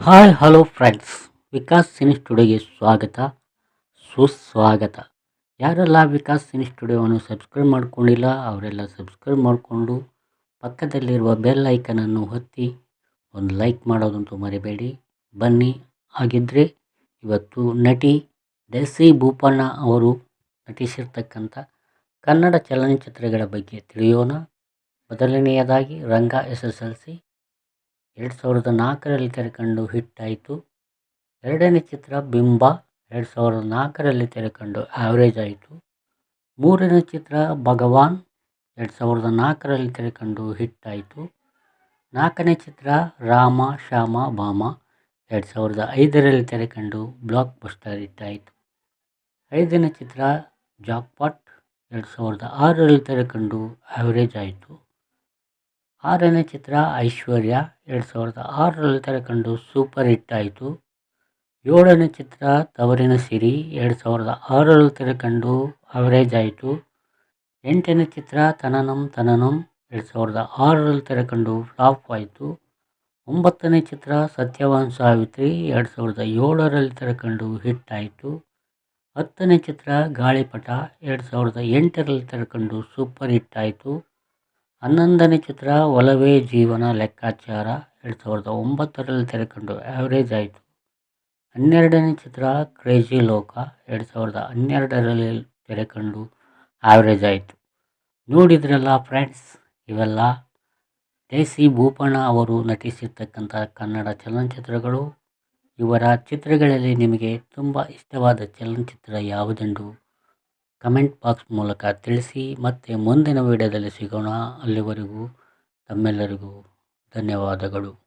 Hi, hello friends. Vikas cine ಸ್ಟುಡಿಯೋಗೆ ಸ್ವಾಗತ. ಸುಸ್ವಾಗತ. ಯಾರೆಲ್ಲ ವಿಕಾಸ್ ಸಿನಿ ಸ್ಟುಡಿಯೋವನ್ನು ಸಬ್ಸ್ಕ್ರೈಬ್ ಮಾಡ್ಕೊಂಡಿಲ್ಲ, ಅವರೆಲ್ಲ ಸಬ್ಸ್ಕ್ರೈಬ್ ಮಾಡಿಕೊಂಡು ಪಕ್ಕದಲ್ಲಿರುವ ಬೆಲ್ ಐಕನನ್ನು ಹೊತ್ತಿ ಒಂದು ಲೈಕ್ ಮಾಡೋದಂತೂ ಮರಿಬೇಡಿ. ಬನ್ನಿ. ಹಾಗಿದ್ದರೆ ಇವತ್ತು ನಟಿ ಡೆಸಿ ಭೂಪಣ್ಣ ಅವರು ನಟಿಸಿರ್ತಕ್ಕಂಥ ಕನ್ನಡ ಚಲನಚಿತ್ರಗಳ ಬಗ್ಗೆ ತಿಳಿಯೋಣ. ಮೊದಲನೆಯದಾಗಿ Ranga S S L C ಎರಡು ಸಾವಿರದ ನಾಲ್ಕರಲ್ಲಿ ತೆರೆಕಂಡು ಹಿಟ್ ಆಯಿತು ಎರಡನೇ ಚಿತ್ರ ಬಿಂಬ ಎರಡು ಸಾವಿರದ ನಾಲ್ಕರಲ್ಲಿ ತೆರೆಕಂಡು ಆ್ಯಾವ್ರೇಜ್ ಆಯಿತು. ಮೂರನೇ ಚಿತ್ರ ಭಗವಾನ್ ಎರಡು ಸಾವಿರದ ನಾಲ್ಕರಲ್ಲಿ ತೆರೆಕಂಡು ಹಿಟ್ ಆಯಿತು ನಾಲ್ಕನೇ ಚಿತ್ರ ರಾಮ, ಶ್ಯಾಮ, ಭಾಮ ಎರಡು ಸಾವಿರದ ಐದರಲ್ಲಿ ತೆರೆಕಂಡು ಬ್ಲಾಕ್ ಬಸ್ಟರ್ ಹಿಟ್ಟಾಯಿತು. ಐದನೇ ಚಿತ್ರ ಜಾಕ್ಪಾಟ್ ಎರಡು ಸಾವಿರದ ಆರರಲ್ಲಿ ತೆರೆಕಂಡು ಆ್ಯಾವ್ರೇಜ್ ಆಯಿತು. ಆರನೇ ಚಿತ್ರ ಐಶ್ವರ್ಯ ಎರಡು ಸಾವಿರದ ಆರರಲ್ಲಿ ತೆರೆಕಂಡು ಸೂಪರ್ ಹಿಟ್ ಆಯಿತು. ಏಳನೇ ಚಿತ್ರ ತವರಿನ ಸಿರಿ ಎರಡು ಸಾವಿರದ ಆರರಲ್ಲಿ ತೆರೆಕಂಡು ಅವರೇಜ್ ಆಯಿತು. ಎಂಟನೇ ಚಿತ್ರ ತನನಂ ತನನಂ ಎರಡು ಸಾವಿರದ ಆರರಲ್ಲಿ ತೆರೆಕಂಡು ಫ್ಲಾಪ್ ಆಯಿತು. ಒಂಬತ್ತನೇ ಚಿತ್ರ ಸತ್ಯವಾನ್ ಸಾವಿತ್ರಿ ಎರಡು ಸಾವಿರದ ಏಳರಲ್ಲಿ ತೆರೆಕಂಡು ಹಿಟ್ ಆಯಿತು. ಹತ್ತನೇ ಚಿತ್ರ ಗಾಳಿಪಟ ಎರಡು ಸಾವಿರದ ಎಂಟರಲ್ಲಿ ತೆರೆಕಂಡು ಸೂಪರ್ ಹಿಟ್ ಆಯಿತು. ಹನ್ನೊಂದನೇ ಚಿತ್ರ ಒಲವೇ ಜೀವನ ಲೆಕ್ಕಾಚಾರ ಎರಡು ಸಾವಿರದ ಒಂಬತ್ತರಲ್ಲಿ ತೆರೆಕೊಂಡು ಆ್ಯಾವ್ರೇಜ್ ಆಯಿತು. ಹನ್ನೆರಡನೇ ಚಿತ್ರ ಕ್ರೇಜಿ ಲೋಕ ಎರಡು ಸಾವಿರದ ಹನ್ನೆರಡರಲ್ಲಿ ತೆರೆಕೊಂಡು ಆ್ಯಾವ್ರೇಜ್ ಆಯಿತು. ನೋಡಿದ್ರಲ್ಲ ಫ್ರೆಂಡ್ಸ್ ಇವೆಲ್ಲ? ದೇಸಿ ಭೂಪಣ್ಣ ಅವರು ನಟಿಸಿರ್ತಕ್ಕಂಥ ಕನ್ನಡ ಚಲನಚಿತ್ರಗಳು. ಇವರ ಚಿತ್ರಗಳಲ್ಲಿ ನಿಮಗೆ ತುಂಬ ಇಷ್ಟವಾದ ಚಲನಚಿತ್ರ ಯಾವುದೆಂದು? ಕಮೆಂಟ್ ಬಾಕ್ಸ್ ಮೂಲಕ ತಿಳಿಸಿ ಮತ್ತೆ ಮುಂದಿನ ವಿಡಿಯೋದಲ್ಲಿ ಸಿಗೋಣ. ಅಲ್ಲಿವರೆಗೂ ತಮ್ಮೆಲ್ಲರಿಗೂ ಧನ್ಯವಾದಗಳು.